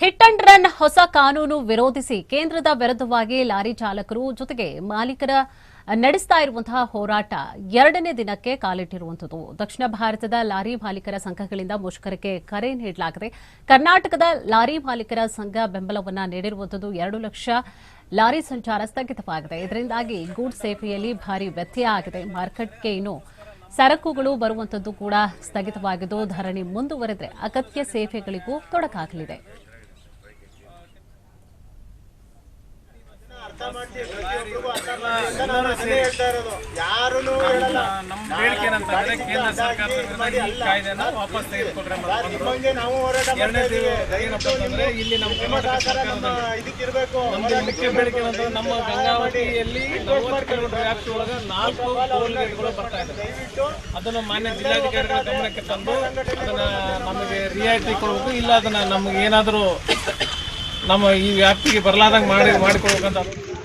Hit and run ಹೊಸ ಕಾನೂನು ವಿರೋಧಿಸಿ ಕೇಂದ್ರದ ವಿರುದ್ಧವಾಗಿ ಲಾರಿ ಚಾಲಕರು ಜೊತೆಗೆ ಮಾಲೀಕರ ನಡೆಸ್ತಾ ಇರುವಂತಹ ಹೋರಾಟ ಎರಡನೇ ದಿನಕ್ಕೆ ಕಾಲಿಟ್ಟಿರುವಂಥದ್ದು. ದಕ್ಷಿಣ ಭಾರತದ ಲಾರಿ ಮಾಲೀಕರ ಸಂಘಗಳಿಂದ ಮುಷ್ಕರಕ್ಕೆ ಕರೆ ನೀಡಲಾಗಿದೆ. ಕರ್ನಾಟಕದ ಲಾರಿ ಮಾಲೀಕರ ಸಂಘ ಬೆಂಬಲವನ್ನ ನೀಡಿರುವಂಥದ್ದು ಎರಡು ಲಕ್ಷ ಲಾರಿ ಸಂಚಾರ ಸ್ಥಗಿತವಾಗಿದೆ. ಇದರಿಂದಾಗಿ ಗೂಡ್ ಸೇವೆಯಲ್ಲಿ ಭಾರಿ ವ್ಯತ್ಯಯ ಆಗಿದೆ. ಮಾರ್ಕೆಟ್ಗೆ ಇನ್ನು ಸರಕುಗಳು ಬರುವಂಥದ್ದು ಕೂಡ ಸ್ಥಗಿತವಾಗಿದ್ದು, ಧರಣಿ ಮುಂದುವರೆದರೆ ಅಗತ್ಯ ಸೇವೆಗಳಿಗೂ ತೊಡಕಾಗಲಿದೆ. ನಮ್ಮ ಬೇಡಿಕೆ ವಾಪಸ್ ಇಲ್ಲಿ ನಮ್ಮ ನಾಲ್ಕು ಅದನ್ನು ಮಾನ್ಯ ಜಿಲ್ಲಾಧಿಕಾರಿಗಳ ಗಮನಕ್ಕೆ ತಂದು ಅದನ್ನ ನಮಗೆ ರಿಯಾಯಿತಿ ಕೊಡಬೇಕು ಇಲ್ಲ ಅದನ್ನ ನಮ್ಗೆ ಏನಾದರೂ ನಮ್ಮ ಈ ವ್ಯಾಪ್ತಿಗೆ ಬರಲಾದಂಗೆ ಮಾಡಿ ಮಾಡಿಕೊಡ್ಬೇಕಂತ